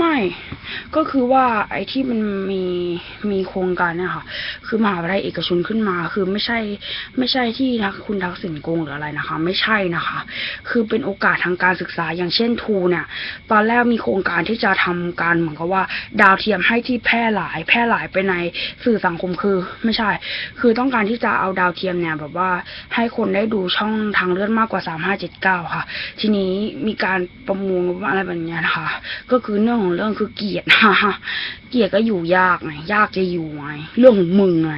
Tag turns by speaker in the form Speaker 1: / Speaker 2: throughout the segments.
Speaker 1: ไม่ ก็คือว่าไอ้ที่มันมีมีโครงการเนี่ยค่ะ คือมหาวิทยาลัยเอกชนขึ้นมา คือไม่ใช่ไม่ใช่ที่ทักคุณทักษิณโกงหรืออะไรนะคะ ไม่ใช่นะคะ คือเป็นโอกาสทางการศึกษาอย่างเช่นทูเนี่ย ตอนแรกมีโครงการที่จะทำการเหมือนกับว่า ดาวเทียมให้ที่แพร่หลาย แพร่หลายไปในสื่อสังคมคือ ไม่ใช่ คือต้องการที่จะเอาดาวเทียมเนี่ยแบบว่าให้คนได้ดูช่องทางเลื่อนมากกว่า 3579 ค่ะ ทีนี้มีการประมูลอะไรแบบนี้นะคะ ก็คือเรื่องของเรื่องคือเกียรติเกียรติก็อยู่ยากไงยากจะอยู่ไงเรื่องของมึงไง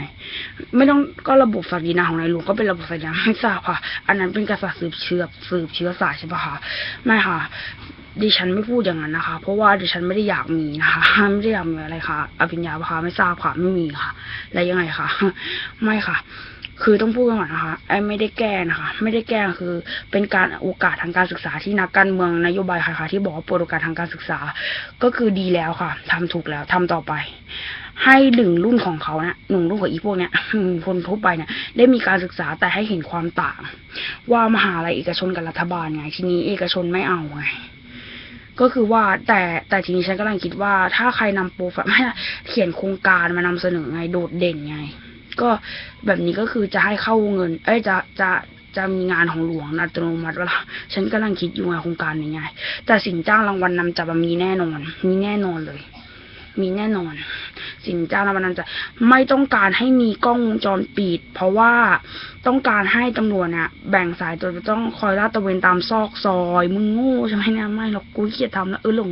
Speaker 1: ไม่ต้องก็ระบบศักดินาของนายหลวงก็เป็นระบบศักดินาไม่ทราบค่ะ อันนั้นเป็นกษัตริย์สืบเชื้อสืบเชื้อสายใช่ปะคะไม่ค่ะดิฉันไม่พูดอย่างนั้นนะคะ เพราะว่าดิฉันไม่ได้อยากมีนะคะ ไม่ได้อยากมีอะไรค่ะอภิญญาปะคะไม่ทราบค่ะไม่มีค่ะ แล้วยังไงคะไม่ค่ะ คือต้องพูดกันก่อนนะคะไอ้ไม่ได้แก้นะคะ ไม่ได้แก้คือ เป็นการโอกาสทางการศึกษาที่นักการเมืองนโยบายครคะที่บอกว่าเปิดโอกาสทางการศึกษา ก็คือดีแล้วค่ะทำถูกแล้วทำต่อไป ให้หนึ่งรุ่นของเขาเนี่ยหนึ่งรุ่นของอีพวกเนี่ยคนทั่วไปเนี่ยได้มีการศึกษาแต่ให้เห็นความต่าง ว่ามหาลัยเอกชนกับรัฐบาลไง ทีนี้เอกชนไม่เอาไงก็คือว่าแต่แต่ทีนี้ฉันกำลังคิดว่า ถ้าใครนำโปรไฟล์ไม่เขียนโครงการมานำเสนอไงโดดเด่นไง ก็แบบนี้ก็คือจะให้เข้าเงิน เอ้ยจะจะจะมีงานของหลวงอัตโนมัติเวลาฉันกำลังคิดอยู่ไงโครงการนี้ไง แต่สิ่งจ้างรางวัลนำจับอะมีแน่นอน มีแน่นอนเลย มีแน่นอน สิ่งจ้างรางวัลนจะไม่ต้องการให้มีกล้องวงจรปิด เพราะว่าต้องการให้ตำรวจเนี่ยแบ่งสายตัวต้องคอยลาดตระเวนตามซอกซอย มึงโง่ใช่ไหมเนี่ยไม่หรอกกูเกียดทำแล้วเออหลง